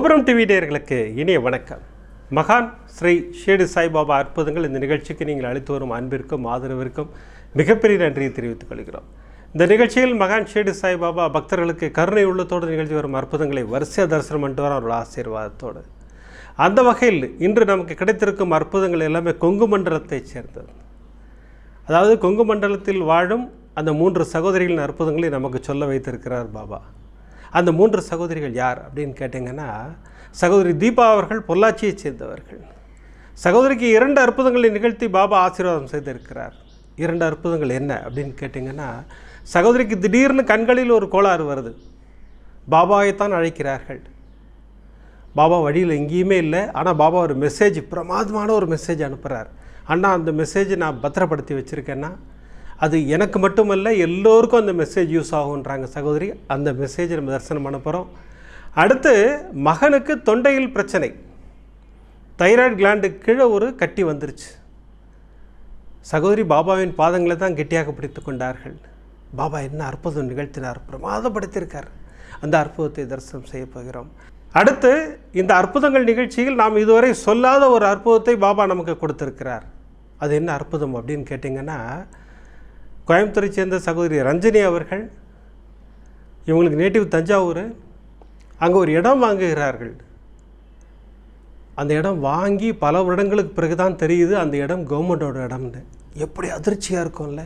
கோபுரம் டிவி நேயர்களுக்கு இனிய வணக்கம். மகான் ஸ்ரீ ஷேடு சாய்பாபா அற்புதங்கள் இந்த நிகழ்ச்சிக்கு நீங்கள் அளித்து வரும் அன்பிற்கும் ஆதரவிற்கும் மிகப்பெரிய நன்றியை தெரிவித்துக் கொள்கிறோம். இந்த நிகழ்ச்சியில் மகான் ஷேடு சாய்பாபா பக்தர்களுக்கு கருணை உள்ளத்தோடு நிகழ்ச்சி வரும் அற்புதங்களை வரிசையாக தரிசனம் பண்ணிட்டு வர ஆசீர்வாதத்தோடு. அந்த வகையில் இன்று நமக்கு கிடைத்திருக்கும் அற்புதங்கள் எல்லாமே கொங்கு மண்டலத்தைச் சேர்ந்தது. அதாவது கொங்கு மண்டலத்தில் வாழும் அந்த மூன்று சகோதரிகளின் அற்புதங்களை நமக்கு சொல்ல வைத்திருக்கிறார் பாபா. அந்த மூன்று சகோதரிகள் யார் அப்படின்னு கேட்டிங்கன்னா சகோதரி தீபா அவர்கள் பொள்ளாச்சியைச் சேர்ந்தவர்கள். சகோதரிக்கு இரண்டு அற்புதங்களை நிகழ்த்தி பாபா ஆசீர்வாதம் செய்திருக்கிறார். இரண்டு அற்புதங்கள் என்ன அப்படின்னு கேட்டிங்கன்னா சகோதரிக்கு திடீர்னு கண்களில் ஒரு கோளாறு வருது. பாபாவைத்தான் அழைக்கிறார்கள். பாபா வழியில் எங்கேயுமே இல்லை. ஆனால் பாபா ஒரு மெசேஜ் பிரமாதமான ஒரு மெசேஜ் அனுப்புகிறார் அண்ணா அந்த மெசேஜை நான் பத்திரப்படுத்தி வச்சுருக்கேன்னா அது எனக்கு மட்டுமல்ல எல்லோருக்கும் அந்த மெசேஜ் யூஸ் ஆகுன்றாங்க சகோதரி. அந்த மெசேஜை நம்ம தரிசனம் பண்ண போகிறோம் அடுத்து மகனுக்கு தொண்டையில் பிரச்சனை. தைராய்டு கிளாண்டு கீழே ஒரு கட்டி வந்துருச்சு. சகோதரி பாபாவின் பாதங்களை தான் கெட்டியாக பிடித்து கொண்டார்கள். பாபா என்ன அற்புதம் நிகழ்த்தினார் பிரமாதப்படுத்தியிருக்கார். அந்த அற்புதத்தை தரிசனம் செய்ய போகிறோம். அடுத்து இந்த அற்புதங்கள் நிகழ்ச்சியில் நாம் இதுவரை சொல்லாத ஒரு அற்புதத்தை பாபா நமக்கு கொடுத்துருக்கிறார். அது என்ன அற்புதம் அப்படின்னு கேட்டிங்கன்னா கோயம்புத்தூரை சேர்ந்த சகோதரி ரஞ்சனி அவர்கள் இவங்களுக்கு நேட்டிவ் தஞ்சாவூர் அங்கே ஒரு இடம் வாங்குகிறார்கள். அந்த இடம் வாங்கி பல வருடங்களுக்கு பிறகு தான் தெரியுது அந்த இடம் கவர்மெண்டோட இடம்னு. எப்படி அதிர்ச்சியாக இருக்கும்ல?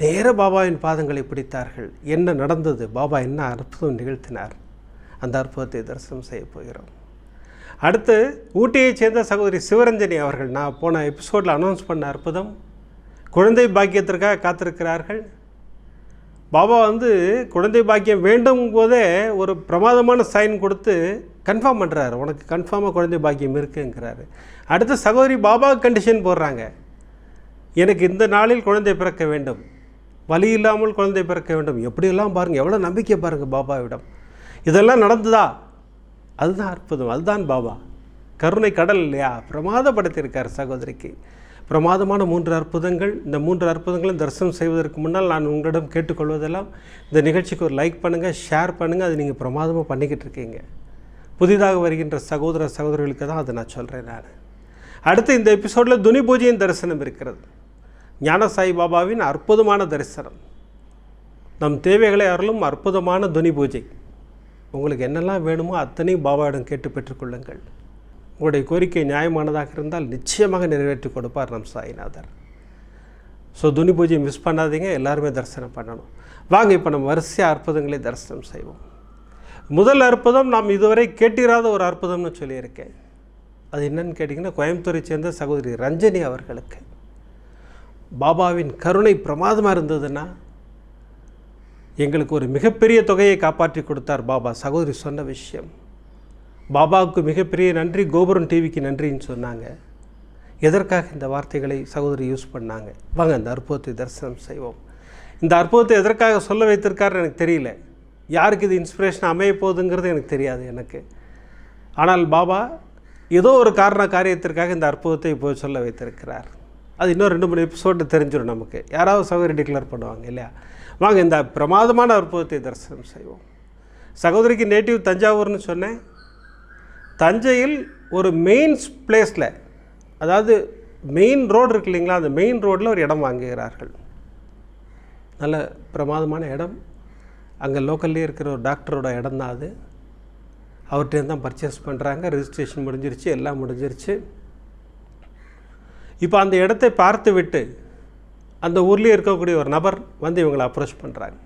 நேர பாபாவின் பாதங்களை பிடித்தார்கள். என்ன நடந்தது? பாபா என்ன அற்புதம் நிகழ்த்தினார்? அந்த அற்புதத்தை தரிசனம் செய்ய போகிறோம். அடுத்து ஊட்டியைச் சேர்ந்த சகோதரி சிவரஞ்சனி அவர்கள் நான் போன எபிசோடில் அனௌன்ஸ் பண்ண அற்புதம். குழந்தை பாக்கியத்திற்காக காத்திருக்கிறார்கள். பாபா வந்து குழந்தை பாக்கியம் வேண்டும் போதே ஒரு பிரமாதமான சைன் கொடுத்து கன்ஃபார்ம் பண்ணுறாரு உனக்கு கன்ஃபார்மாக குழந்தை பாக்கியம் இருக்குங்கிறாரு. அடுத்து சகோதரி பாபா கண்டிஷன் போடுறாங்க. எனக்கு இந்த நாளில் குழந்தை பிறக்க வேண்டும். வலி இல்லாமல் குழந்தை பிறக்க வேண்டும். எப்படியெல்லாம் பாருங்கள் எவ்வளோ நம்பிக்கை பாருங்கள் பாபாவிடம். இதெல்லாம் நடந்ததா? அதுதான் அற்புதம். அதுதான் பாபா. கருணை கடல் இல்லையா? பிரமாதப்படுத்தியிருக்கார் சகோதரிக்கு. பிரமாதமான மூன்று அற்புதங்கள். இந்த மூன்று அற்புதங்களும் தரிசனம் செய்வதற்கு முன்னால் நான் உங்களிடம் கேட்டுக்கொள்வதெல்லாம் இந்த நிகழ்ச்சிக்கு ஒரு லைக் பண்ணுங்கள் ஷேர் பண்ணுங்கள் அது நீங்கள் பிரமாதமாக பண்ணிக்கிட்டு இருக்கீங்க. புதிதாக வருகின்ற சகோதர சகோதரிகளுக்கு தான் அதை நான் சொல்கிறேன் நான். அடுத்து இந்த எபிசோடில் துனி பூஜையின் தரிசனம் இருக்கிறது. ஞான சாய் பாபாவின் அற்புதமான தரிசனம். நம் தேவைகளை அருளும் அற்புதமான துனி பூஜை. உங்களுக்கு என்னெல்லாம் வேணுமோ அத்தனையும் பாபாவிடம் கேட்டு பெற்றுக்கொள்ளுங்கள். உங்களுடைய கோரிக்கை நியாயமானதாக இருந்தால் நிச்சயமாக நிறைவேற்றி கொடுப்பார் நம் சாய்நாதர். ஸோ துனி பூஜையை மிஸ் பண்ணாதீங்க எல்லாருமே தரிசனம் பண்ணணும். வாங்க இப்போ நம்ம வரிசையாக அற்புதங்களை தரிசனம் செய்வோம். முதல் அற்புதம் நாம் இதுவரை கேட்டிராத ஒரு அற்புதம்னு சொல்லியிருக்கேன். அது என்னன்னு கேட்டிங்கன்னா கோயம்புத்தூரை சேர்ந்த சகோதரி ரஞ்சனி அவர்களுக்கு. பாபாவின் கருணை பிரமாதமாக இருந்ததுன்னா எங்களுக்கு ஒரு மிகப்பெரிய தொகையை காப்பாற்றி கொடுத்தார் பாபா. சகோதரி சொன்ன விஷயம். பாபாவுக்கு மிகப்பெரிய நன்றி கோபுரம் டிவிக்கு நன்றின்னு சொன்னாங்க. எதற்காக இந்த வார்த்தைகளை சகோதரி யூஸ் பண்ணாங்க? வாங்க அந்த அற்புதத்தை தரிசனம் செய்வோம். இந்த அற்புதத்தை எதற்காக சொல்ல வைத்திருக்காருன்னு எனக்கு தெரியல. யாருக்கு இது இன்ஸ்பிரேஷன் அமைய போகுதுங்கிறது எனக்கு தெரியாது எனக்கு. ஆனால் பாபா ஏதோ ஒரு காரண காரியத்திற்காக இந்த அற்புதத்தை இப்போ சொல்ல வைத்திருக்கிறார். அது இன்னும் ரெண்டு மூணு எபிசோடு தெரிஞ்சிடும் நமக்கு. யாராவது சகோதரி டிக்ளேர் பண்ணுவாங்க இல்லையா? வாங்க இந்த பிரமாதமான அற்புதத்தை தரிசனம் செய்வோம். சகோதரிக்கு நேட்டிவ் தஞ்சாவூர்னு சொன்னேன். தஞ்சையில் ஒரு மெயின்ஸ் பிளேஸில் அதாவது மெயின் ரோடு இருக்கு இல்லைங்களா அந்த மெயின் ரோட்டில் ஒரு இடம் வாங்குகிறார்கள். நல்ல பிரமாதமான இடம். அங்கே லோக்கல்லே இருக்கிற ஒரு டாக்டரோட இடம் தான் அது. அவர்கிட்ட தான் பர்ச்சேஸ் பண்ணுறாங்க ரிஜிஸ்ட்ரேஷன் முடிஞ்சிருச்சு எல்லாம் முடிஞ்சிருச்சு. இப்போ அந்த இடத்தை பார்த்து விட்டு அந்த ஊர்லேயே இருக்கக்கூடிய ஒரு நபர் வந்து இவங்களை அப்ரோச் பண்ணுறாங்க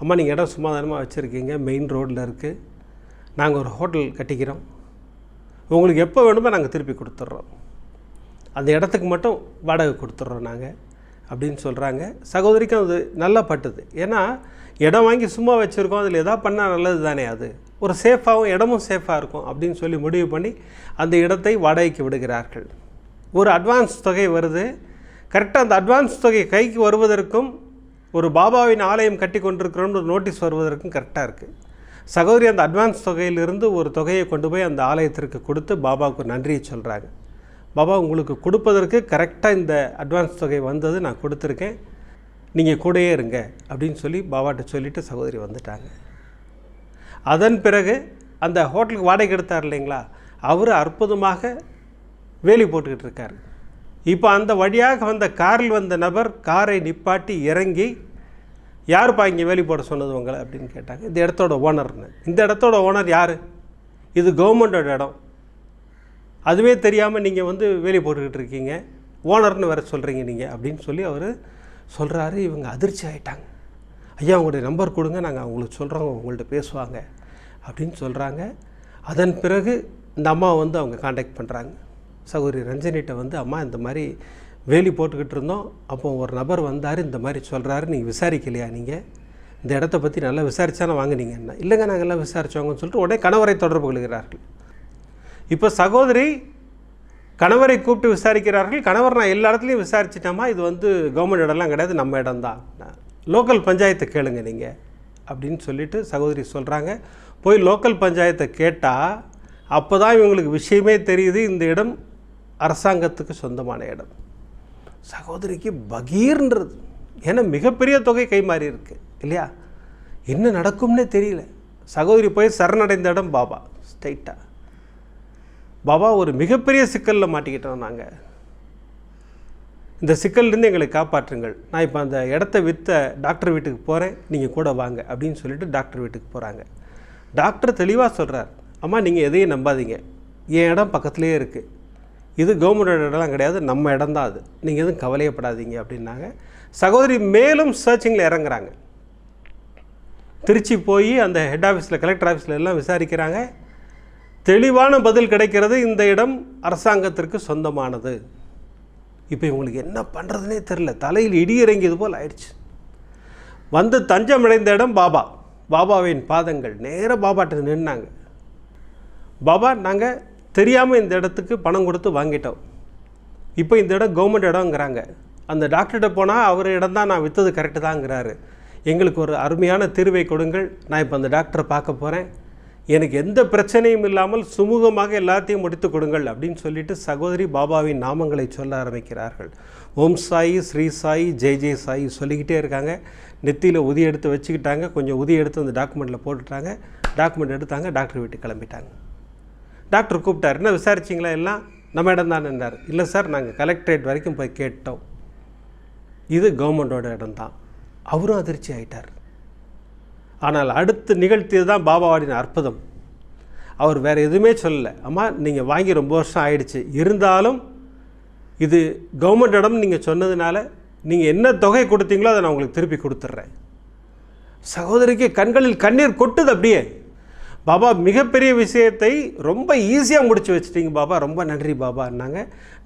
அம்மா நீங்கள் இடம் சும்மாதானமாக வச்சுருக்கீங்க? மெயின் ரோட்டில் இருக்குது நாங்கள் ஒரு ஹோட்டல் கட்டிக்கிறோம். உங்களுக்கு எப்போ வேணுமோ நாங்கள் திருப்பி கொடுத்துட்றோம். அந்த இடத்துக்கு மட்டும் வாடகை கொடுத்துட்றோம் நாங்கள் அப்படின்னு சொல்கிறாங்க. சகோதரிக்கும் அது நல்லா பட்டுது. ஏன்னா இடம் வாங்கி சும்மா வச்சுருக்கோம் அதில் எதாவது பண்ணால் நல்லது தானே அது. ஒரு சேஃபாகவும் இடமும் சேஃபாக இருக்கும் அப்படின்னு சொல்லி முடிவு பண்ணி அந்த இடத்தை வாடகைக்கு விடுகிறார்கள். ஒரு அட்வான்ஸ் தொகை வருது. கரெக்டாக அந்த அட்வான்ஸ் தொகை கைக்கு வருவதற்கும் ஒரு பாபாவின் ஆலயம் கட்டி கொண்டிருக்கிறோம்னு ஒரு நோட்டீஸ் வருவதற்கும் கரெக்டாக இருக்குது சகோதரி அந்த அட்வான்ஸ் தொகையிலிருந்து ஒரு தொகையை கொண்டு போய் அந்த ஆலயத்திற்கு கொடுத்து பாபாவுக்கு நன்றியை சொல்கிறாங்க பாபா உங்களுக்கு கொடுப்பதற்கு கரெக்டாக இந்த அட்வான்ஸ் தொகை வந்தது நான் கொடுத்துருக்கேன். நீங்கள் கூடயே இருங்க அப்படின்னு சொல்லி பாபாட்ட சொல்லிவிட்டு சகோதரி வந்துட்டாங்க. அதன் பிறகு அந்த ஹோட்டலுக்கு வாடகை எடுத்தார் இல்லைங்களா? அவர் அற்புதமாக வேலி போட்டுக்கிட்டு இருக்கார். இப்போ அந்த வழியாக வந்த காரில் வந்த நபர் காரை நிப்பாட்டி இறங்கி யாருப்பா இங்கே வேலி போட சொன்னது உங்களை அப்படின்னு கேட்டாங்க இந்த இடத்தோட ஓனர்னு இந்த இடத்தோட ஓனர் யார்? இது கவர்மெண்டோட இடம். அதுவே தெரியாமல் நீங்கள் வந்து வேலி போட்டுக்கிட்டு இருக்கீங்க. ஓனர்னு வேறு சொல்கிறீங்க நீங்கள் அப்படின்னு சொல்லி அவர் சொல்கிறாரு இவங்க அதிர்ச்சி ஆகிட்டாங்க ஐயா உங்களுடைய நம்பர் கொடுங்க நாங்கள் அவங்களுக்கு சொல்கிறோம் உங்கள்கிட்ட பேசுவாங்க. அப்படின்னு சொல்கிறாங்க அதன் பிறகு இந்த அம்மா வந்து அவங்க காண்டாக்ட் பண்ணுறாங்க சகோதரி ரஞ்சனிட்ட வந்து அம்மா இந்த மாதிரி வேலி போட்டுக்கிட்டு இருந்தோம். அப்போ ஒரு நபர் வந்தார் இந்த மாதிரி சொல்கிறாரு நீங்கள் விசாரிக்கலையா நீங்கள் இந்த இடத்த பற்றி நல்லா விசாரித்தானே வாங்குனீங்க என்ன? இல்லைங்க நாங்கள் எல்லாம் சொல்லிட்டு உடனே கணவரை தொடர்பு கொள்கிறார்கள். இப்போ சகோதரி கணவரை கூப்பிட்டு விசாரிக்கிறார்கள். கணவர் நான் எல்லா இடத்துலையும் விசாரிச்சிட்டேம்மா. இது வந்து கவர்மெண்ட் இடம்லாம் கிடையாது நம்ம இடம்தான் லோக்கல் பஞ்சாயத்தை கேளுங்க நீங்கள் அப்படின்னு சொல்லிட்டு சகோதரி சொல்கிறாங்க போய் லோக்கல் பஞ்சாயத்தை கேட்டால் அப்போ தான் இவங்களுக்கு விஷயமே தெரியுது. இந்த இடம் அரசாங்கத்துக்கு சொந்தமான இடம். சகோதரிக்கு பகீர்ன்றது. ஏன்னா மிகப்பெரிய தொகை கைமாறி இருக்குது இருக்கு இல்லையா? என்ன நடக்கும்னே தெரியல. சகோதரி போய் சரணடைந்த இடம் பாபா ஸ்ட்ரைட்டாக பாபா ஒரு மிகப்பெரிய சிக்கலில் மாட்டிக்கிட்டோம் நாங்கள் இந்த சிக்கல்லேருந்து எங்களை காப்பாற்றுங்கள். நான் இப்போ அந்த இடத்த விற்ற டாக்டர் வீட்டுக்கு போகிறேன் நீங்கள் கூட வாங்க அப்படின்னு சொல்லிட்டு டாக்டர் வீட்டுக்கு போகிறாங்க டாக்டர் தெளிவாக சொல்கிறார் அம்மா நீங்கள் எதையும் நம்பாதீங்க. என் இடம் பக்கத்துலேயே இருக்குது இது கவர்மெண்ட் இடம்லாம் கிடையாது நம்ம இடம் தான் அது. நீங்கள் எதுவும் கவலையப்படாதீங்க அப்படின்னாங்க. சகோதரி மேலும் சர்ச்சிங்கில் இறங்குறாங்க. திருச்சி போய் அந்த ஹெட் ஆஃபீஸில் கலெக்டர் ஆஃபீஸில் எல்லாம் விசாரிக்கிறாங்க. தெளிவான பதில் கிடைக்கிறது இந்த இடம் அரசாங்கத்திற்கு சொந்தமானது. இப்போ இவங்களுக்கு என்ன பண்ணுறதுனே தெரில தலையில் இடி இறங்கியது போல் ஆயிடுச்சு. வந்து தஞ்சம் அடைந்த இடம் பாபா. பாபாவின் பாதங்கள். நேராக பாபாட்ட நின்னாங்க. பாபா நாங்கள் தெரியாமல் இந்த இடத்துக்கு பணம் கொடுத்து வாங்கிட்டோம். இப்போ இந்த இடம் கவர்மெண்ட் இடங்கிறாங்க அந்த டாக்டர்கிட்ட போனால் அவர் இடம் தான் நான் விற்றது கரெக்டு தாங்கிறாரு. எங்களுக்கு ஒரு அருமையான தீர்வை கொடுங்கள். நான் இப்போ அந்த டாக்டரை பார்க்க போகிறேன் எனக்கு எந்த பிரச்சனையும் இல்லாமல் சுமூகமாக எல்லாத்தையும் முடித்து கொடுங்கள் அப்படின்னு சொல்லிட்டு சகோதரி பாபாவின் நாமங்களை சொல்ல ஆரம்பிக்கிறார்கள். ஓம் சாயி ஸ்ரீ சாயி ஜெய் ஜெய் சாயி சொல்லிக்கிட்டே இருக்காங்க. நெத்தியில் உதி எடுத்து வச்சுக்கிட்டாங்க. கொஞ்சம் உதி எடுத்து அந்த டாக்குமெண்ட்டில் போட்டுட்டாங்க. டாக்குமெண்ட் எடுத்தாங்க. டாக்டர் வீட்டுக்கு கிளம்பிட்டாங்க. டாக்டர் கூப்பிட்டார். என்ன விசாரிச்சிங்களா எல்லாம்? நம்ம இடம் தானேன்னார் இல்லை சார் நாங்கள் கலெக்டரேட் வரைக்கும் போய் கேட்டோம். இது கவர்மெண்டோட இடம்தான் அவரும் அதிர்ச்சி ஆயிட்டார். ஆனால் அடுத்து நிகழ்த்தியது தான் பாபாவாடின் அற்புதம். அவர் வேறு எதுவுமே சொல்லலை. அம்மா நீங்கள் வாங்கி ரொம்ப வருஷம் ஆயிடுச்சு. இருந்தாலும் இது கவர்மெண்ட் இடம் நீங்கள் சொன்னதுனால நீங்கள் என்ன தொகை கொடுத்தீங்களோ அதை நான் உங்களுக்கு திருப்பி கொடுத்துட்றேன். சகோதரிக்கு கண்களில் கண்ணீர் கொட்டுது அப்படியே. பாபா மிகப்பெரிய விஷயத்தை ரொம்ப ஈஸியாக முடிச்சு வச்சிட்டிங்க பாபா. ரொம்ப நன்றி பாபான்னாங்க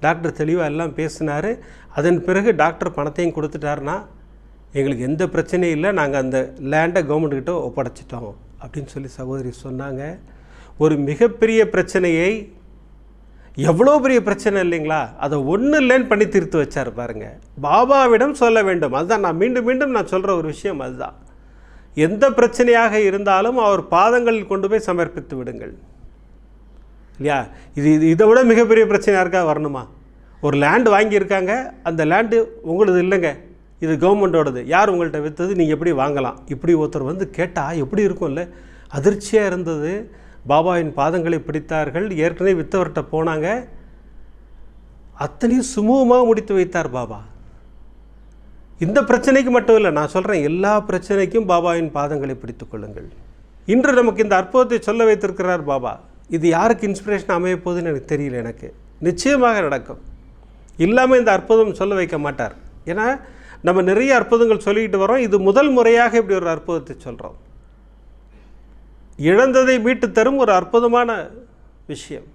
டாக்டர் தெளிவாக எல்லாம் பேசினார். அதன் பிறகு டாக்டர் பணத்தையும் கொடுத்துட்டாருன்னா எங்களுக்கு எந்த பிரச்சனையும் இல்லை. நாங்கள் அந்த லேண்டை கவர்மெண்ட்டுக்கிட்ட ஒப்படைச்சிட்டோம் அப்படின்னு சொல்லி சகோதரி சொன்னாங்க. ஒரு மிகப்பெரிய பிரச்சனையை எவ்வளோ பெரிய பிரச்சனை இல்லைங்களா? அதை ஒன்றும் இல்லைன்னு பண்ணி தீர்த்து வச்சார் பாருங்கள் பாபாவிடம் சொல்ல வேண்டும். அதுதான் நான் மீண்டும் மீண்டும் நான் சொல்கிற ஒரு விஷயம் அதுதான். எந்த பிரச்சனையாக இருந்தாலும் அவர் பாதங்களில் கொண்டு போய் சமர்ப்பித்து விடுங்கள். இல்லையா? இது இது இதை விட மிகப்பெரிய பிரச்சனையாக இருக்கா வரணுமா? ஒரு லேண்டு வாங்கியிருக்காங்க அந்த லேண்டு உங்களது இல்லைங்க. இது கவர்மெண்ட்டோடது யார் உங்கள்கிட்ட விற்றது நீங்கள் எப்படி வாங்கலாம்? இப்படி ஒருத்தர் வந்து கேட்டால் எப்படி இருக்கும்ல? அதிர்ச்சியாக இருந்தது. பாபாவின் பாதங்களை பிடித்தார்கள். ஏற்கனவே விற்றவர்கிட்ட போனாங்க. அத்தனையும் சுமூகமாக முடித்து வைத்தார் பாபா. இந்த பிரச்சனைக்கு மட்டும் இல்லை நான் சொல்கிறேன் எல்லா பிரச்சனைக்கும் பாபாவின் பாதங்களை பிடித்து கொள்ளுங்கள். இன்று நமக்கு இந்த அற்புதத்தை சொல்ல வைத்திருக்கிறார் பாபா. இது யாருக்கு இன்ஸ்பிரேஷன் அமைய போகுதுன்னு எனக்கு தெரியல எனக்கு. நிச்சயமாக நடக்கும். இல்லாமல் இந்த அற்புதம் சொல்ல வைக்க மாட்டார். ஏன்னா நம்ம நிறைய அற்புதங்கள் சொல்லிக்கிட்டு வரோம் இது முதல் முறையாக இப்படி ஒரு அற்புதத்தை சொல்கிறோம் இழந்ததை மீட்டு தரும் ஒரு அற்புதமான விஷயம்.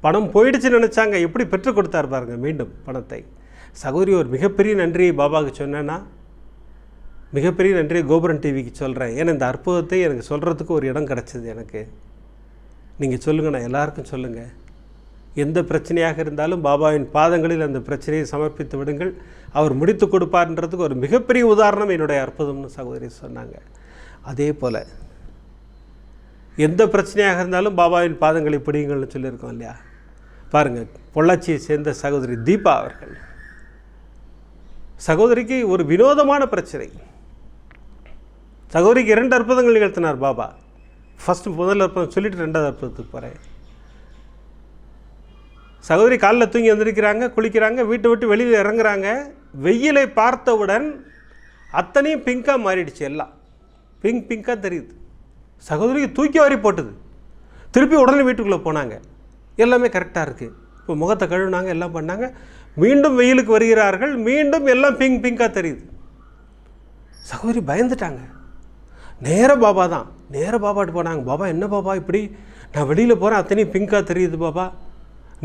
பணம் போயிடுச்சுன்னு நினச்சாங்க. எப்படி பெற்றுக் கொடுத்தார் பாருங்க மீண்டும் பணத்தை. சகோதரி ஒரு மிகப்பெரிய நன்றியை பாபாவுக்கு சொன்னேன்னா மிகப்பெரிய நன்றியை கோபுரன் டிவிக்கு சொல்கிறேன் ஏன்னா இந்த அற்புதத்தை எனக்கு சொல்கிறதுக்கு ஒரு இடம் கிடச்சிது எனக்கு. நீங்கள் சொல்லுங்கள் நான் எல்லாருக்கும் சொல்லுங்கள் எந்த பிரச்சனையாக இருந்தாலும் பாபாவின் பாதங்களில் அந்த பிரச்சனையை சமர்ப்பித்து விடுங்கள். அவர் முடித்து கொடுப்பார்ன்றதுக்கு ஒரு மிகப்பெரிய உதாரணம் என்னுடைய அற்புதம்னு சகோதரி சொன்னாங்க. அதே போல் எந்த பிரச்சனையாக இருந்தாலும் பாபாவின் பாதங்களை பிடிங்கள்னு சொல்லியிருக்கோம் இல்லையா? பாருங்கள் பொள்ளாச்சியை சேர்ந்த சகோதரி தீபா அவர்கள். சகோதரிக்கு ஒரு வினோதமான பிரச்சனை. சகோதரிக்கு இரண்டு அற்புதங்கள் நிகழ்த்தினார் பாபா. ஃபஸ்ட்டு முதல் அற்புதம் சொல்லிட்டு ரெண்டாவது அற்புதத்துக்கு போகிறேன் சகோதரி காலில் தூங்கி வந்திருக்கிறாங்க குளிக்கிறாங்க வீட்டை விட்டு வெளியில் இறங்குறாங்க. வெயிலை பார்த்தவுடன் அத்தனையும் பிங்காக மாறிடுச்சு எல்லாம். பிங்க் பிங்காக தெரியுது. சகோதரிக்கு தூக்கி வாரி போட்டுது. திருப்பி உடனே வீட்டுக்குள்ளே போனாங்க. எல்லாமே கரெக்டாக இருக்குது இப்போ முகத்தை கழுவுனாங்க எல்லாம் பண்ணாங்க. மீண்டும் வெயிலுக்கு வருகிறார்கள் மீண்டும் எல்லாம் பிங்க் பிங்காக தெரியுது. சகோதரி பயந்துட்டாங்க. நேர பாபா தான். நேர பாபாட்டு போனாங்க. பாபா என்ன பாபா இப்படி? நான் வெளியில் போகிறேன் அத்தனையும் பிங்காக தெரியுது பாபா.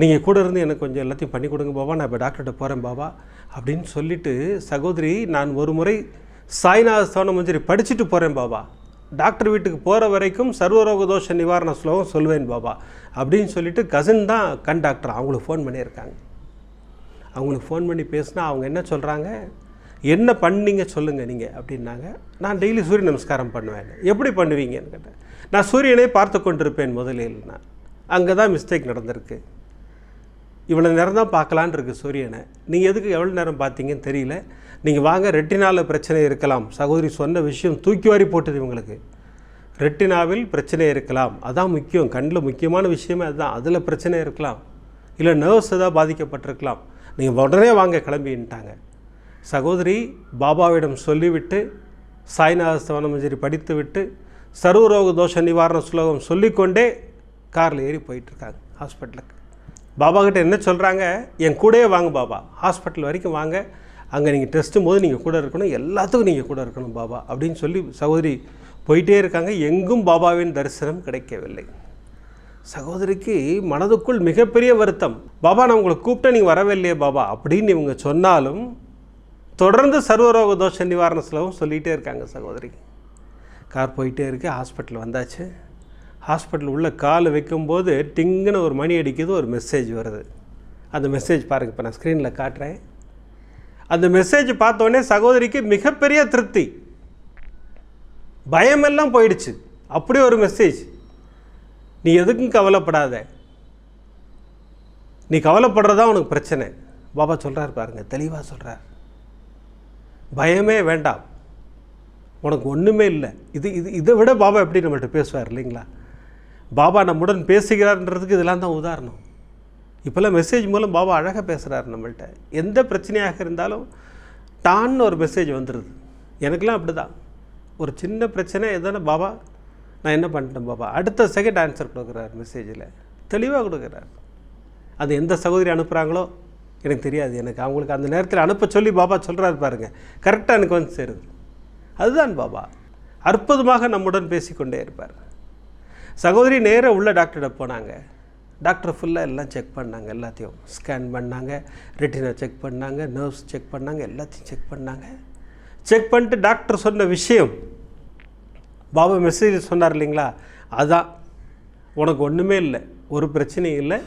நீங்கள் கூட இருந்து எனக்கு கொஞ்சம் எல்லாத்தையும் பண்ணி கொடுங்க பாபா. நான் இப்போ டாக்டர்கிட்ட போகிறேன் பாபா. அப்படின்னு சொல்லிட்டு சகோதரி நான் ஒரு முறை சாய்நாத ஸ்தவன மஞ்சரி படிச்சுட்டு போகிறேன் பாபா. டாக்டர் வீட்டுக்கு போகிற வரைக்கும் சர்வரோக தோஷ நிவாரண ஸ்லோகம் சொல்வேன் பாபா. அப்படின்னு சொல்லிட்டு கசின் தான் கண் டாக்டர் அவங்களுக்கு ஃபோன் பண்ணியிருக்காங்க. அவங்களுக்கு ஃபோன் பண்ணி பேசினா அவங்க என்ன சொல்கிறாங்க என்ன பண்ணீங்க சொல்லுங்கள் நீங்கள் அப்படின்னாங்க. நான் டெய்லி சூரிய நமஸ்காரம் பண்ணுவேன். எப்படி பண்ணுவீங்கன்னு கேட்டேன். நான் சூரியனை பார்த்து கொண்டிருப்பேன் முதலில் நான். அங்கே தான் மிஸ்டேக் நடந்திருக்கு. இவ்வளோ நேரம் தான் பார்க்கலான் இருக்கு சூரியனை. நீங்கள் எதுக்கு எவ்வளோ நேரம் பார்த்தீங்கன்னு தெரியல. நீங்கள் வாங்க ரெட்டினாவில் பிரச்சனை இருக்கலாம். சகோதரி சொன்ன விஷயம் தூக்கி வாரி போட்டது இவங்களுக்கு. ரெட்டினாவில் பிரச்சனை இருக்கலாம். அதான் முக்கியம். கண்ணில் முக்கியமான விஷயமே அதுதான். அதில் பிரச்சனை இருக்கலாம். இல்லை நர்வ்ஸ் எதாவது பாதிக்கப்பட்டிருக்கலாம். நீங்கள் உடனே வாங்க கிளம்பின்ட்டாங்க. சகோதரி பாபாவிடம் சொல்லிவிட்டு சாய்நாத ஸ்தவனமஞ்சரி படித்துவிட்டு சர்வரோக தோஷ நிவாரண சுலோகம் சொல்லிக்கொண்டே காரில் ஏறி போயிட்டுருக்காங்க ஹாஸ்பிட்டலுக்கு. பாபா கிட்ட என்ன சொல்கிறாங்க என் கூடயே வாங்க பாபா ஹாஸ்பிட்டல் வரைக்கும் வாங்க. அங்கே நீங்கள் டெஸ்ட்டும் போது நீங்கள் கூட இருக்கணும் எல்லாத்துக்கும் நீங்கள் கூட இருக்கணும் பாபா அப்படின்னு சொல்லி சகோதரி போயிட்டே இருக்காங்க. எங்கும் பாபாவின் தரிசனம் கிடைக்கவில்லை. சகோதரிக்கு மனதுக்குள் மிகப்பெரிய வருத்தம். பாபா நான் உங்களை கூப்பிட்டா நீங்கள் வரவே இல்லையே பாபா அப்படின்னு இவங்க சொன்னாலும் தொடர்ந்து சர்வரோக தோஷ நிவாரண செலவும் சொல்லிகிட்டே இருக்காங்க சகோதரி. கார் போயிட்டே இருக்கு ஹாஸ்பிட்டல் வந்தாச்சு. ஹாஸ்பிட்டல் உள்ளே கால் வைக்கும்போது டிங்குன்னு ஒரு மணி அடிக்குது ஒரு மெசேஜ் வருது. அந்த மெசேஜ் பாருங்கள் இப்போ நான் ஸ்க்ரீனில் காட்டுறேன். அந்த மெசேஜ் பார்த்தோன்னே சகோதரிக்கு மிகப்பெரிய திருப்தி. பயமெல்லாம் போயிடுச்சு. அப்படி ஒரு மெசேஜ். நீ எதுக்கும் கவலைப்படாத. நீ கவலைப்படுறதா உனக்கு பிரச்சனை. பாபா சொல்கிறார் பாருங்க தெளிவாக சொல்கிறார் பயமே வேண்டாம். உனக்கு ஒன்றுமே இல்லை. இது இது இதை விட பாபா எப்படி நம்மள்கிட்ட பேசுவார் இல்லைங்களா? பாபா நம்முடன் பேசுகிறார்ன்றதுக்கு இதெல்லாம் தான் உதாரணம். இப்போல்லாம் மெசேஜ் மூலம் பாபா அழகாக பேசுகிறார் நம்மள்ட்ட. எந்த பிரச்சனையாக இருந்தாலும் டான்னு ஒரு மெசேஜ் வந்துடுது எனக்கெல்லாம் அப்படி தான் ஒரு சின்ன பிரச்சனை எதான பாபா நான் என்ன பண்ணிட்டேன் பாபா அடுத்த செகண்ட் ஆன்சர் கொடுக்குறார் மெசேஜில் தெளிவாக கொடுக்குறார். அது எந்த சகோதரி அனுப்புகிறாங்களோ எனக்கு தெரியாது. எனக்கு அவங்களுக்கு அந்த நேரத்தில் அனுப்ப சொல்லி பாபா சொல்கிறாரு பாருங்க. கரெக்டாக எனக்கு வந்து சேருது. அதுதான் பாபா அற்புதமாக நம்முடன் பேசிக்கொண்டே இருப்பார். சகோதரி நேராக உள்ள டாக்டர்கிட்ட போனாங்க. டாக்டர் ஃபுல்லாக எல்லாம் செக் பண்ணாங்க. எல்லாத்தையும் ஸ்கேன் பண்ணாங்க. ரெட்டினா செக் பண்ணாங்க. நர்வ்ஸ் செக் பண்ணாங்க. எல்லாத்தையும் செக் பண்ணாங்க. செக் பண்ணிட்டு டாக்டர் சொன்ன விஷயம் பாபா மெசேஜ் சொன்னார் இல்லைங்களா? அதான். உனக்கு ஒன்றுமே இல்லை. ஒரு பிரச்சனையும் இல்லை.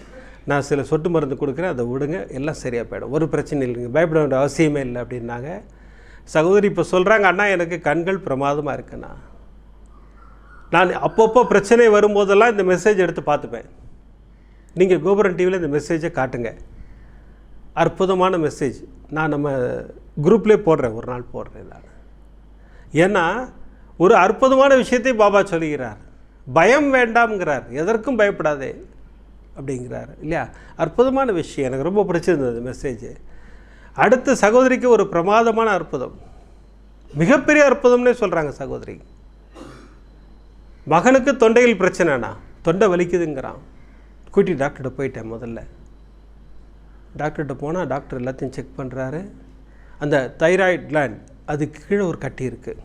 நான் சில சொட்டு மருந்து கொடுக்குறேன். அதை விடுங்க. எல்லாம் சரியாக போயிடும். ஒரு பிரச்சனை இல்லைங்க பயப்பட வேண்டிய அவசியமே இல்லை அப்படின்னாங்க. சகோதரி இப்போ சொல்கிறாங்க அண்ணா எனக்கு கண்கள் பிரமாதமாக இருக்குண்ணா. நான் அப்பப்போ பிரச்சனை வரும்போதெல்லாம் இந்த மெசேஜ் எடுத்து பார்த்துப்பேன். நீங்கள் கோபுரம் டிவியில் இந்த மெசேஜை காட்டுங்க. அற்புதமான மெசேஜ் நான் நம்ம குரூப்லேயே போடுறேன். ஒரு நாள் போடுறேன் நான் ஏன்னா ஒரு அற்புதமான விஷயத்தை பாபா சொல்லுகிறார். பயம் வேண்டாம்ங்கிறார். எதற்கும் பயப்படாதே அப்படிங்கிறார். இல்லையா? அற்புதமான விஷயம். எனக்கு ரொம்ப பிடிச்சிருந்தது மெசேஜ் அடுத்து சகோதரிக்கு ஒரு பிரமாதமான அற்புதம். மிகப்பெரிய அற்புதம்னே சொல்கிறாங்க சகோதரி. மகனுக்கு தொண்டையில் பிரச்சனைனா தொண்டை வலிக்குதுங்கிறான். கூட்டி டாக்டர்கிட்ட போயிட்டேன் முதல்ல. டாக்டர்கிட்ட போனால் டாக்டர் எல்லாத்தையும் செக் பண்ணுறாரு அந்த தைராய்ட் கிளாண்ட் அதுக்கு கீழே ஒரு கட்டி இருக்குது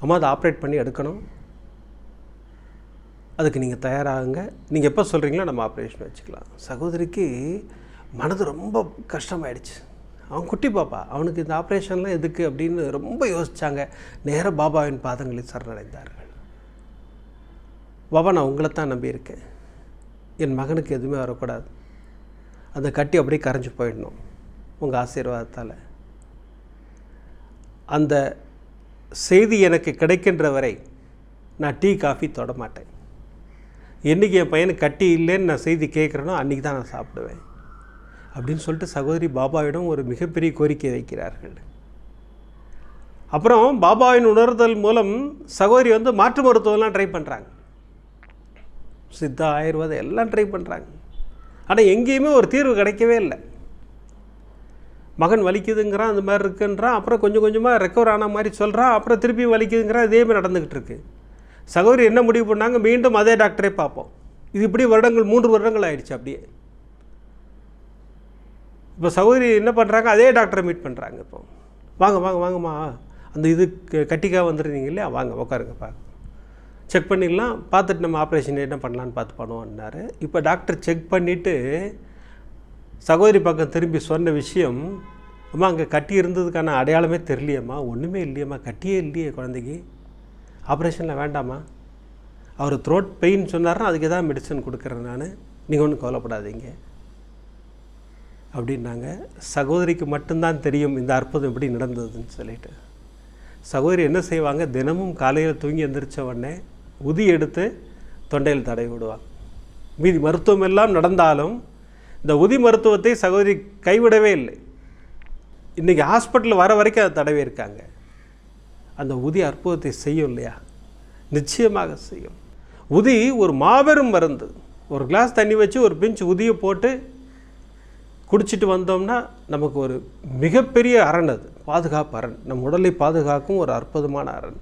அம்மா அதை ஆப்ரேட் பண்ணி எடுக்கணும். அதுக்கு நீங்கள் தயாராகுங்க. நீங்கள் எப்போ சொல்கிறீங்களோ நம்ம ஆப்ரேஷன் வச்சுக்கலாம். சகோதரிக்கு மனது ரொம்ப கஷ்டமாயிடுச்சு. அவன் குட்டி பாப்பா. அவனுக்கு இந்த ஆப்ரேஷன்லாம் எதுக்கு அப்படின்னு ரொம்ப யோசித்தாங்க நேர பாபாவின் பாதங்களில் சரணடைந்தார்கள். பாபா நான் உங்களை தான் நம்பியிருக்கேன். என் மகனுக்கு எதுவுமே வரக்கூடாது. அந்த கட்டி அப்படியே கரைஞ்சி போயிடணும். உங்கள் ஆசீர்வாதத்தால். அந்த செய்தி எனக்கு கிடைக்கின்ற வரை நான் டீ காஃபி தொட மாட்டேன் என்றைக்கு என் பையனை கட்டி இல்லைன்னு நான் செய்தி கேட்குறேனோ அன்றைக்கி தான் நான் சாப்பிடுவேன். அப்படின்னு சொல்லிட்டு சகோதரி பாபாவிடம் ஒரு மிகப்பெரிய கோரிக்கை வைக்கிறார்கள். அப்புறம் பாபாவின் உணர்தல் மூலம் சகோதரி வந்து மாற்று மருத்துவம்லாம் ட்ரை பண்ணுறாங்க சித்தா ஆயுர்வேதம் எல்லாம் ட்ரை பண்ணுறாங்க ஆனால் எங்கேயுமே ஒரு தீர்வு கிடைக்கவே இல்லை. மகன் வலிக்குதுங்கிறான் அந்த மாதிரி இருக்குன்றான் அப்புறம் கொஞ்சம் கொஞ்சமாக ரெக்கவர் ஆன மாதிரி சொல்கிறான் அப்புறம் திருப்பி வலிக்குதுங்கிறான் இதே மாதிரி நடந்துக்கிட்டு இருக்கு சகோதரி என்ன முடிவு பண்ணாங்க? மீண்டும் அதே டாக்டரே பார்ப்போம். இது இப்படி வருடங்கள் மூன்று வருடங்கள் ஆயிடுச்சு அப்படியே. இப்போ சகோதரி என்ன பண்ணுறாங்க அதே டாக்டரை மீட் பண்ணுறாங்க இப்போ. வாங்க வாங்க வாங்கம்மா. அந்த இது கட்டிக்காக கட்டிக்கா வந்துருந்தீங்க இல்லையா? வாங்க உட்காருங்கப்பா செக் பண்ணிடலாம். பார்த்துட்டு நம்ம ஆப்ரேஷன் என்ன பண்ணலான்னு பார்த்து பண்ணுவோம்னாரு. இப்போ டாக்டர் செக் பண்ணிவிட்டு சகோதரி பக்கம் திரும்பி சொன்ன விஷயம் அம்மா அங்கே கட்டி இருந்ததுக்கான அடையாளமே தெரியலையம்மா. ஒன்றுமே இல்லையம்மா. கட்டியே இல்லையே குழந்தைக்கு. ஆப்ரேஷனில் வேண்டாமா அவர் த்ரோட் பெயின் சொன்னார்னா அதுக்கு தான் மெடிசன் கொடுக்குறேன் நான். நீங்கள் ஒன்றும் கவலைப்படாதீங்க. அப்படின்னாங்க. சகோதரிக்கு மட்டும்தான் தெரியும் இந்த அற்புதம் எப்படி நடந்ததுன்னு சொல்லிட்டு. சகோதரி என்ன செய்வாங்க? தினமும் காலையில் தூங்கி எந்திரிச்ச உடனே உதி எடுத்து தொண்டையில் தடவி விடுவாங்க. மீதி மருத்துவம் எல்லாம் நடந்தாலும் இந்த உதி மருத்துவத்தை சகோதரி கைவிடவே இல்லை. இன்றைக்கி ஹாஸ்பிட்டல் வர வரைக்கும் அதை தடவி இருக்காங்க. அந்த உதி அற்புதத்தை செய்யும் இல்லையா? நிச்சயமாக செய்யும். உதி ஒரு மாபெரும் மருந்து. ஒரு கிளாஸ் தண்ணி வச்சு ஒரு பிஞ்ச் உதியை போட்டு குடிச்சிட்டு வந்தோம்னா நமக்கு ஒரு மிகப்பெரிய அரண் அது. பாதுகாப்பு அரண். நம் உடலை பாதுகாக்கும் ஒரு அற்புதமான அரண்.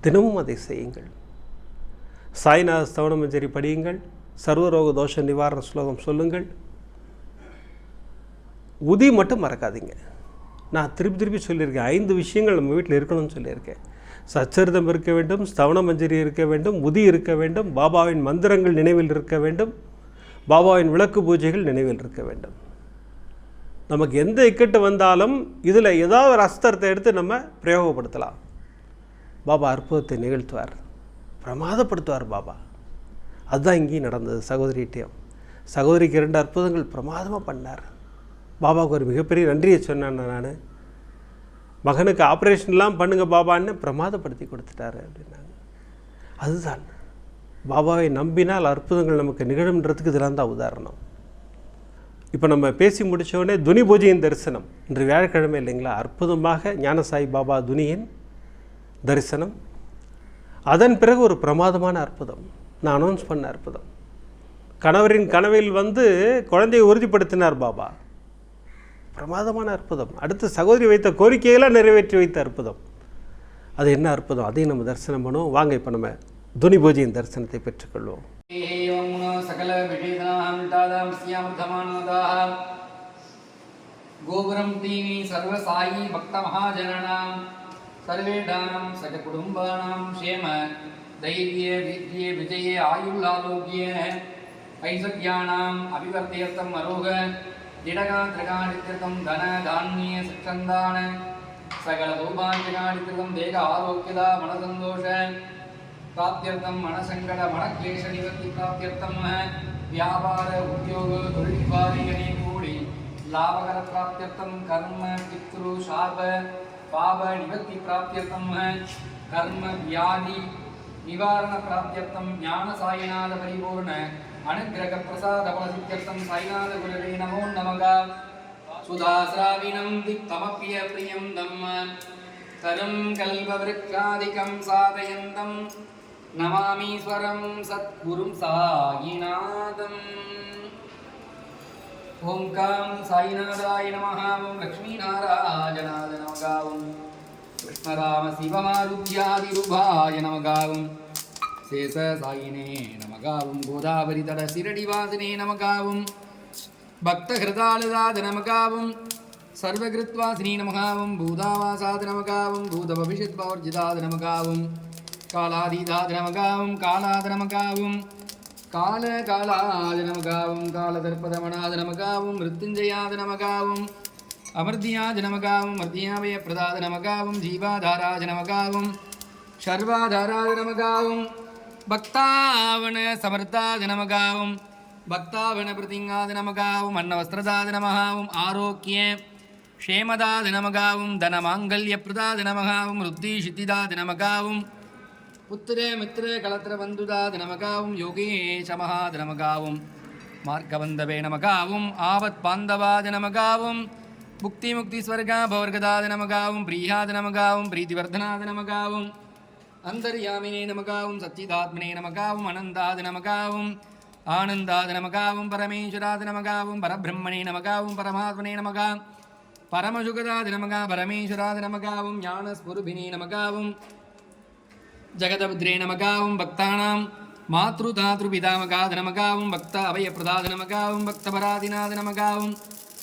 தினமும் அதை செய்யுங்கள். சாய்நாத ஸ்தவனமஞ்சரி படியுங்கள். சர்வரோக தோஷ நிவாரண ஸ்லோகம் சொல்லுங்கள். உதி மட்டும் மறக்காதீங்க. நான் திருப்பி திருப்பி சொல்லியிருக்கேன். ஐந்து விஷயங்கள் நம்ம வீட்டில் இருக்கணும்னு சொல்லியிருக்கேன். சச்சரிதம் இருக்க வேண்டும் ஸ்தவண மஞ்சரி இருக்க வேண்டும் உதி இருக்க வேண்டும் பாபாவின் மந்திரங்கள் நினைவில் இருக்க வேண்டும் பாபாவின் விளக்கு பூஜைகள் நினைவில் இருக்க வேண்டும். நமக்கு எந்த இக்கட்டு வந்தாலும் இதில் ஏதாவது ஒரு அஸ்திரத்தை எடுத்து நம்ம பிரயோகப்படுத்தலாம். பாபா அற்புதத்தை நிகழ்த்துவார். பிரமாதப்படுத்துவார் பாபா. அதுதான் இங்கேயும் நடந்தது. சகோதரிகிட்டையும் சகோதரிக்கு இரண்டு அற்புதங்கள் பிரமாதமாக பண்ணார். பாபாவுக்கு ஒரு மிகப்பெரிய நன்றியை சொன்னேன் நான். மகனுக்கு ஆப்ரேஷன்லாம் பண்ணுங்க பாபான்னு பிரமாதப்படுத்தி கொடுத்துட்டாரு அப்படின்னாங்க. அதுதான். பாபாவை நம்பினால் அற்புதங்கள் நமக்கு நிகழும்ன்றதுக்கு இதெல்லாம் தான் உதாரணம். இப்போ நம்ம பேசி முடிச்ச துனி பூஜையின் தரிசனம். இன்று வியாழக்கிழமை இல்லைங்களா? அற்புதமாக ஞானசாய் பாபா துனியின் தரிசனம். அதன் பிறகு ஒரு பிரமாதமான அற்புதம். நான் அனௌன்ஸ் பண்ண அற்புதம். கணவரின் கனவில் வந்து குழந்தையை உறுதிப்படுத்தினார் பாபா. பிரமாதமான அற்புதம். அடுத்து சகோதரி வைத்த கோரிக்கையெல்லாம் நிறைவேற்றி வைத்த அற்புதம். அது என்ன அற்புதம்? அதையும் நம்ம தரிசனம் பண்ணுவோம். வாங்க இப்போ நம்ம துனி பூஜையின் தரிசனத்தை பெற்றுக்கொள்வோம். கோபுரம் தீனி சர்வசாயி பக்த மகாஜனாம் சர்வேடானாம் சக குடும்பானாம். தைரிய வீரிய விஜய ஆயுள்ளாலோக்கிய ஐஸ்வர்யானாம் அபிவர்த்தியர்த்தம் அரோக திடகாந்திரகாடித்திருத்தம் தன தானிய சிற்றந்தான சகல சௌபாகியகாடித்திருத்தம் தேக ஆரோக்கியதா மனசந்தோஷ பிராப்தியர்த்தம் மனசங்கட மனக்லேஷ நிவர்த்தி பிராப்தியர்த்தம் வியாபார உத்தியோக தொழில் வாரிகளே கூடி லாபகர பிராப்தியர்த்தம் கர்ம பித்ரு சாப பாப நிவர்த்தி பிராப்தியர்த்தம் கர்ம வியாதி நிவாரண பிராப்தியர்த்தம் ஞான சாயிநாத பரிபூர்ண அனுகிரக பிரசாத பலசித்தியர்த்தம் சாய்நாத குருவே நமோ நமக சுதாசிராவினம் தித்தமப்பிய பிரியம் தம் தரும் கல்பவிருக்காதிகம் சாதயந்தம் நமாமீஸ்வரம் சத்குரும் சாயிநாதம் ஓம் காம் சாயிநாதாய நம ஓம் லக்ஷ்மீநாராயணாத நமகாவும் ராம சிவமாருத்யாதிருபாய நமகாவும். சேச சாயினே நமகாவும். கோதாவரி தட சிரடிவாசனே நமகாவும். பக்தஹிருதாலதாத நமகாவும். சர்வகிருத்வாசினி நமகாவும். பூதாவாசாத நமகாவும். பூதபவிஷத்பௌர்ஜிதாத நமகாவும். காலாதீதாத நமகாவும். காலாத நமகாவும். கால காலாத நமகாவும். காலதர்ப்பதமனாத நமகாவும். மிருத்துஞ்சயாத நமகாவும். அமர்தியாஜனமகாவும் மர்தியாமய பிரதாதனமகாவும் ஜீவாதாராஜனமகாவும் சர்வாதாராஜனமகாவும் பக்தாவன சமர்த்தாஜனமகாவும் பக்தாவன பிரதிங்காதனமகாவும் அன்னவஸ்திரதாதனமகாவும் ஆரோக்கிய க்ஷேமதாதனமகாவும் தனமாங்கல்ய பிரதாதனமகாவும் ருத்தி சித்திதாதனமகாவும் புத்திர மித்திர கலத்திர பந்துதாதனமகாவும் யோகேஷமகாதனமகாவும் மார்க்கவந்தவே நமகாவும் ஆவத் பாந்தவாதனமகாவும் நமகாவும் முக்தி முக்தி ஸ்வர்கா பவர்கதாத நமகாவும் பிரியாத நமகாவும் பிரீதிவர்தனாத நமகாவும் அந்தர்யாமினே நமகாவும் சச்சிதாத்மனே நமகாவும் அனந்தாத நமகாவும் ஆனந்தாத நமகாவும் பரமேஸ்வராத நமகாவும் பரபிரம்மணே நமகாவும் பரமாத்மனே நமகா பரமசுகதாத நமகா பரமேஸ்வராத நமகாவும் ஞானஸ்வருபினே நமகாவும் ஜெகதபுத்ரே நமகாவும் பக்தானாம் மாத்ருதாத்ருபிதாமகாத நமகாவும் பக்த அபயப்பிரதாத நமகாவும் பக்தபராதிநாத நமகாவும்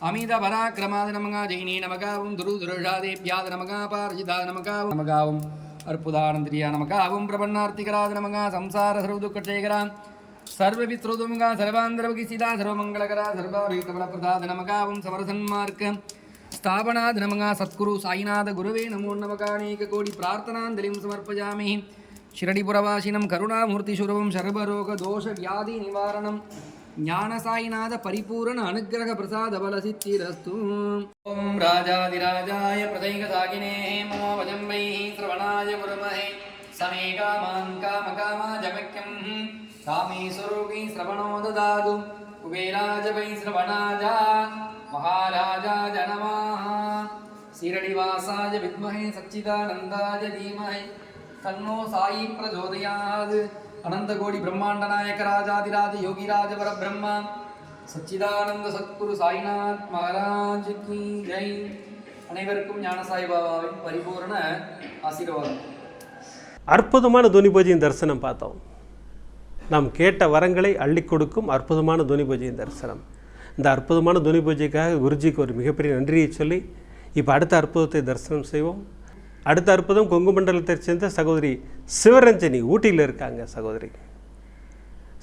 அமித பராக்கிரமாத நமகா ஜெயினி நமகாவும் துரு நமகா பார்ஜிதாத நமகாவும் நமகாவும் அற்புதானந்திரியா நமகாவும் பிரபன்னார்த்திகராத நமகா சம்சார சர்வதுக்கட்சேகரா சர்வவித்ருதுமுகா சர்வாந்தரவகிசிதா சர்வமங்களகரா சர்வாபீகபலப்பிரதாத நமகாவும் சமரசன்மார்க்க ஸ்தாபனாத் நமகா சத்குரு சாயிநாத குருவே நமோ நமகானேக கோடி பிரார்த்தனாஞ்சலிம் ஞானசாயிநாத பரிபூரண அனுகிரக பிரசாத பலசித்திரஸ்து ஓம் ராஜாதிராஜாய பிரதைக சாகினே மமோ வஜம்பை சிரவணாய குருமஹே. சமே காமான் காம காமா ஜமக்கியம் காமே சுரூபி சிரவணோ ததாது குபேராஜ வை சிரவணாஜா மகாராஜா ஜனமாக சீரடிவாசாய வித்மஹே சச்சிதானந்தாய தீமஹே தன்னோ சாயி பிரச்சோதயாது அனந்தகோடி பிரம்மாண்ட நாயக ராஜாதிராஜ யோகிராஜ பரபிரம்ம. சச்சிதானந்த சத்குரு சாய்நாத் மகாராஜ் ஜெய் அனைவருக்கும் ஞானசாய் பாபாவின் பரிபூர்ண ஆசீர்வாதம். அற்புதமான துனிபூஜையின் தரிசனம் பார்த்தோம். நாம் கேட்ட வரங்களை அள்ளி கொடுக்கும் அற்புதமான துனிபூஜையின் தரிசனம். இந்த அற்புதமான துனி பூஜைக்காக குருஜிக்கு ஒரு மிகப்பெரிய நன்றியை சொல்லி இப்போ அடுத்த அற்புதத்தை தரிசனம் செய்வோம். அடுத்த அற்புதம் கொங்கு மண்டலத்தை சேர்ந்த சகோதரி சிவரஞ்சனி ஊட்டியில் இருக்காங்க சகோதரி.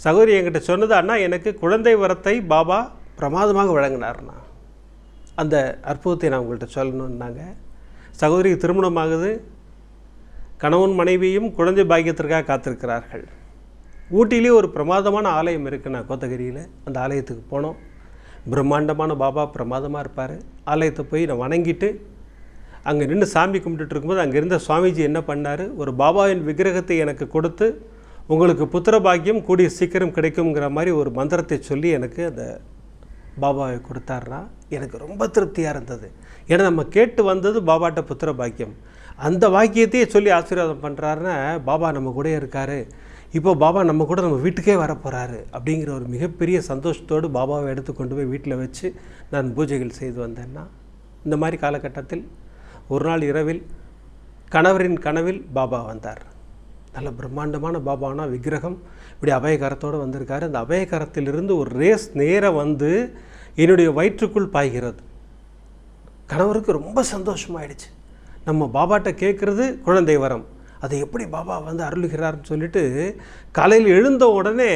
சகோதரி என்கிட்ட சொன்னது அண்ணா எனக்கு குழந்தை வரத்தை பாபா பிரமாதமாக வழங்கினார்ண்ணா. அந்த அற்புதத்தை நான் உங்கள்கிட்ட சொல்லணுன்னாங்க சகோதரிக்கு திருமணமாகுது. கணவன் மனைவியும் குழந்தை பாக்கியத்திற்காக காத்திருக்கிறார்கள். ஊட்டியிலே ஒரு பிரமாதமான ஆலயம் இருக்குண்ணா கோத்தகிரியில். அந்த ஆலயத்துக்கு போனோம். பிரம்மாண்டமான பாபா பிரமாதமாக இருப்பார். ஆலயத்தை போய் நான் வணங்கிட்டு அங்கே நின்று சாமி கும்பிட்டுட்டு இருக்கும்போது அங்கே இருந்த சுவாமிஜி என்ன பண்ணார்? ஒரு பாபாவின் விக்கிரகத்தை எனக்கு கொடுத்து உங்களுக்கு புத்திர பாக்கியம் கூடிய சீக்கிரம் கிடைக்குங்கிற மாதிரி ஒரு மந்திரத்தை சொல்லி எனக்கு அந்த பாபாவை கொடுத்தாருனா எனக்கு ரொம்ப திருப்தியாக இருந்தது. ஏன்னா நம்ம கேட்டு வந்தது பாபாட்ட புத்திர பாக்கியம். அந்த வாக்கியத்தையே சொல்லி ஆசீர்வாதம் பண்ணுறாருன்னா பாபா நம்ம கூட இருக்கார். இப்போ பாபா நம்ம கூட நம்ம வீட்டுக்கே வர போகிறாரு அப்படிங்கிற ஒரு மிகப்பெரிய சந்தோஷத்தோடு பாபாவை எடுத்து கொண்டு போய் வீட்டில் வச்சு நான் பூஜைகள் செய்து வந்தேன்னா இந்த மாதிரி காலகட்டத்தில் ஒரு நாள் இரவில் கணவரின் கனவில் பாபா வந்தார். நல்ல பிரம்மாண்டமான பாபானா விக்கிரகம். இப்படி அபயகரத்தோடு வந்திருக்காரு. அந்த அபயகரத்திலிருந்து ஒரு ரேஸ் நேராக வந்து என்னுடைய வயிற்றுக்குள் பாய்கிறது. கணவருக்கு ரொம்ப சந்தோஷமாயிடுச்சு. நம்ம பாபாட்ட கேட்குறது குழந்தை வரம். அதை எப்படி பாபா வந்து அருளுகிறார்னு சொல்லிட்டு காலையில் எழுந்த உடனே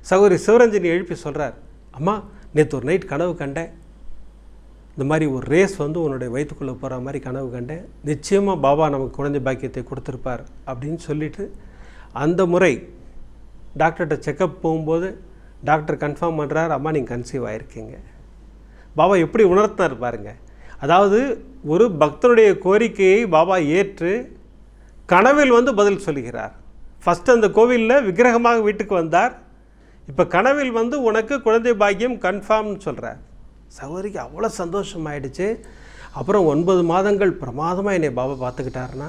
சகோதரி சிவரஞ்சனி எழுப்பி சொல்கிறார் அம்மா நேற்று ஒரு நைட் கனவு கண்டேன். இந்த மாதிரி ஒரு ரேஸ் வந்து உன்னுடைய வயிற்றுக்குள்ளே போகிற மாதிரி கனவு கண்டேன். நிச்சயமாக பாபா நமக்கு குழந்தை பாக்கியத்தை கொடுத்துருப்பார் அப்படின்னு சொல்லிட்டு அந்த முறை டாக்டர்கிட்ட செக்கப் போகும்போது டாக்டர் கன்ஃபார்ம் பண்ணுறார் அம்மா நீங்கள் கன்சீவ் ஆகிருக்கீங்க பாபா எப்படி உணர்த்தினார் பாருங்கள் அதாவது ஒரு பக்தனுடைய கோரிக்கையை பாபா ஏற்று கனவில் வந்து பதில் சொல்கிறார். ஃபஸ்ட் அந்த கோவிலில் விக்கிரகமாக வீட்டுக்கு வந்தார். இப்போ கனவில் வந்து உனக்கு குழந்தை பாக்கியம் கன்ஃபார்ம்னு சொல்கிறார் சகோதரிக்கு அவ்வளோ சந்தோஷமாயிடுச்சு. அப்புறம் ஒன்பது மாதங்கள் பிரமாதமாக என்னை பாபா பார்த்துக்கிட்டாருன்னா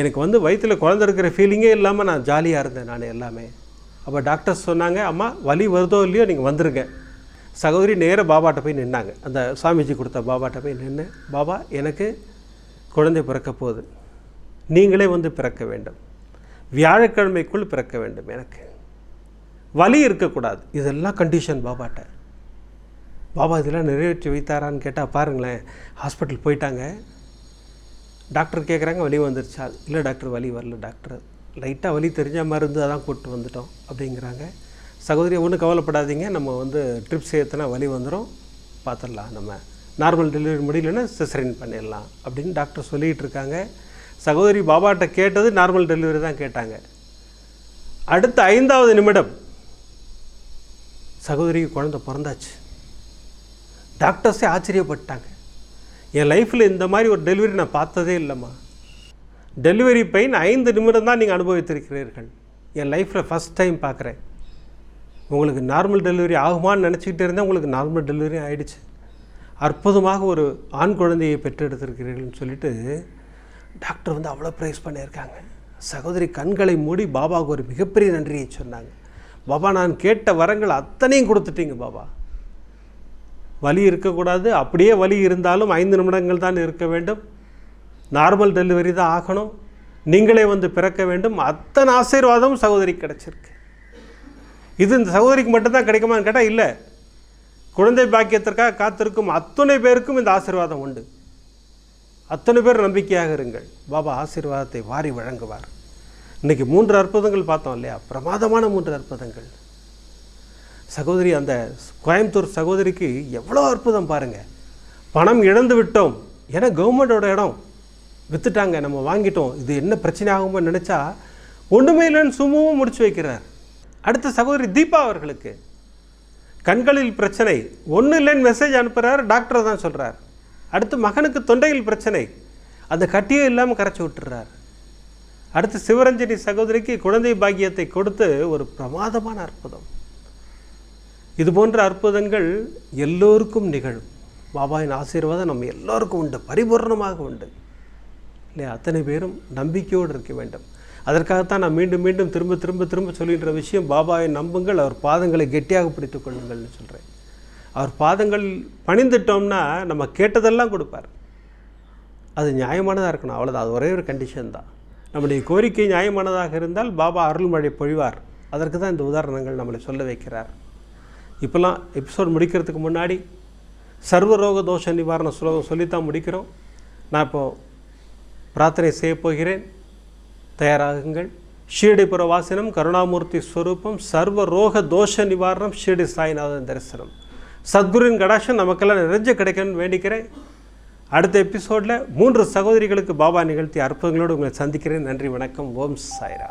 எனக்கு வந்து வயிற்றில் குழந்த இருக்கிற ஃபீலிங்கே இல்லாமல் நான் ஜாலியாக இருந்தேன் நான் எல்லாமே. அப்போ டாக்டர்ஸ் சொன்னாங்க அம்மா வலி வருதோ இல்லையோ நீங்கள் வந்துருங்க. சகோதரி நேராக பாபாட்ட போய் நின்னாங்க. அந்த சுவாமிஜி கொடுத்த பாபாட்ட போய் நின்று பாபா எனக்கு குழந்தை பிறக்க போகுது. நீங்களே வந்து பிறக்க வேண்டும். வியாழக்கிழமைக்குள் பிறக்க வேண்டும் எனக்கு. வலி இருக்கக்கூடாது. இதெல்லாம் கண்டிஷன் பாபாட்ட. பாபா இதெல்லாம் நிறைவேற்றி வைத்தாரான்னு கேட்டால் பாருங்களேன் ஹாஸ்பிட்டல் போயிட்டாங்க. டாக்டர் கேட்குறாங்க வலி வந்துருச்சா? இல்லை டாக்டர் வலி வரல டாக்டர். லைட்டாக வலி தெரிஞ்ச மாதிரி இருந்து அதான் கூப்பிட்டு வந்துட்டோம் அப்படிங்கிறாங்க. சகோதரி ஒன்றும் கவலைப்படாதீங்க. நம்ம வந்து ட்ரிப்ஸ் ஏற்றினா வலி வந்துடும் பார்த்துடலாம் நம்ம. நார்மல் டெலிவரி முடியலன்னா சிசரின் பண்ணிடலாம் அப்படின்னு டாக்டர் சொல்லிகிட்டு இருக்காங்க. சகோதரி பாபாட்ட கேட்டது நார்மல் டெலிவரி தான் கேட்டாங்க. அடுத்த ஐந்தாவது நிமிடம். சகோதரிக்கு குழந்தை பிறந்தாச்சு. டாக்டர்ஸே ஆச்சரியப்பட்டாங்க. என் லைஃப்பில் இந்த மாதிரி ஒரு டெலிவரி நான் பார்த்ததே இல்லைம்மா. டெலிவரி பெயின் ஐந்து நிமிடம் தான் நீங்கள் அனுபவித்திருக்கிறீர்கள். என் லைஃப்பில் ஃபஸ்ட் டைம் பார்க்குறேன். உங்களுக்கு நார்மல் டெலிவரி ஆகுமான்னு நினச்சிக்கிட்டே இருந்தேன் உங்களுக்கு நார்மல் டெலிவரி ஆகிடுச்சு அற்புதமாக ஒரு ஆண் குழந்தையை பெற்றெடுத்திருக்கிறீர்கள்னு சொல்லிட்டு டாக்டர் வந்து அவ்வளோ ப்ரைஸ் பண்ணியிருக்காங்க. சகோதரி கண்களை மூடி பாபாவுக்கு ஒரு மிகப்பெரிய நன்றியை சொன்னாங்க. பாபா நான் கேட்ட வரங்கள் அத்தனையும் கொடுத்துட்டீங்க பாபா. வலி இருக்கக்கூடாது. அப்படியே வலி இருந்தாலும் ஐந்து நிமிடங்கள் தான் இருக்க வேண்டும். நார்மல் டெலிவரி தான் ஆகணும். நீங்களே வந்து பிறக்க வேண்டும். அத்தனை ஆசீர்வாதமும் சகோதரி கிடச்சிருக்கு. இது இந்த சகோதரிக்கு மட்டும்தான் கிடைக்குமான்னு கேட்டால் இல்லை. குழந்தை பாக்கியத்திற்காக காத்திருக்கும் அத்தனை பேருக்கும் இந்த ஆசீர்வாதம் உண்டு. அத்தனை பேர் நம்பிக்கையாக இருங்கள். பாபா ஆசீர்வாதத்தை வாரி வழங்குவார். இன்றைக்கி மூன்று அற்புதங்கள் பார்த்தோம் இல்லையா? பிரமாதமான மூன்று அற்புதங்கள். சகோதரி அந்த கோயம்புத்தூர் சகோதரிக்கு எவ்வளோ அற்புதம் பாருங்கள் பணம் இழந்து விட்டோம். ஏன்னா கவர்மெண்டோட இடம். விற்றுட்டாங்க நம்ம வாங்கிட்டோம். இது என்ன பிரச்சனை ஆகுமோ நினச்சா ஒன்றுமே இல்லைன்னு சுமூகமாக முடிச்சு வைக்கிறார். அடுத்த சகோதரி தீபா அவர்களுக்கு கண்களில் பிரச்சனை. ஒன்றும் இல்லைன்னு மெசேஜ் அனுப்புகிறார் டாக்டர் தான் சொல்கிறார் அடுத்து மகனுக்கு தொண்டையில் பிரச்சனை. அந்த கட்டியே இல்லாமல் கரைச்சி விட்டுறார். அடுத்து சிவரஞ்சனி சகோதரிக்கு குழந்தை பாக்கியத்தை கொடுத்து ஒரு பிரமாதமான அற்புதம். இது போன்ற அற்புதங்கள் எல்லோருக்கும் நிகழும். பாபாவின் ஆசீர்வாதம் நம்ம எல்லோருக்கும் உண்டு. பரிபூர்ணமாக உண்டு. இல்லையா? அத்தனை பேரும் நம்பிக்கையோடு இருக்க வேண்டும். அதற்காகத்தான் நான் மீண்டும் மீண்டும் திரும்ப திரும்ப திரும்ப சொல்கின்ற விஷயம் பாபாவை நம்புங்கள் அவர் பாதங்களை கெட்டியாக பிடித்துக் கொள்ளுங்கள்னு சொல்கிறேன் அவர் பாதங்கள் பணிந்துட்டோம்னா நம்ம கேட்டதெல்லாம் கொடுப்பார். அது நியாயமானதாக இருக்கணும். அவ்வளோதான் அது ஒரே ஒரு கண்டிஷன் தான். நம்முடைய கோரிக்கை நியாயமானதாக இருந்தால் பாபா அருள்மழை பொழிவார். அதற்கு தான் இந்த உதாரணங்கள் நம்மளை சொல்ல வைக்கிறார். இப்போல்லாம் எபிசோட் முடிக்கிறதுக்கு முன்னாடி சர்வரோக தோஷ நிவாரண ஸ்லோகம் சொல்லித்தான் முடிக்கிறோம். நான் இப்போது பிரார்த்தனை செய்ய போகிறேன். தயாராகுங்கள். ஷீரடிபுர வாசனம் கருணாமூர்த்தி ஸ்வரூபம் சர்வ ரோக தோஷ நிவாரணம் ஷீரடி சாய்நாதன் தரிசனம். சத்குருவின் கடாஷன் நமக்கெல்லாம் நிறைஞ்ச கிடைக்கணும்னு வேண்டிக்கிறேன். அடுத்த எபிசோடில் மூன்று சகோதரிகளுக்கு பாபா நிகழ்த்திய அற்புதங்களோடு உங்களை சந்திக்கிறேன். நன்றி வணக்கம். ஓம் சாய்ரா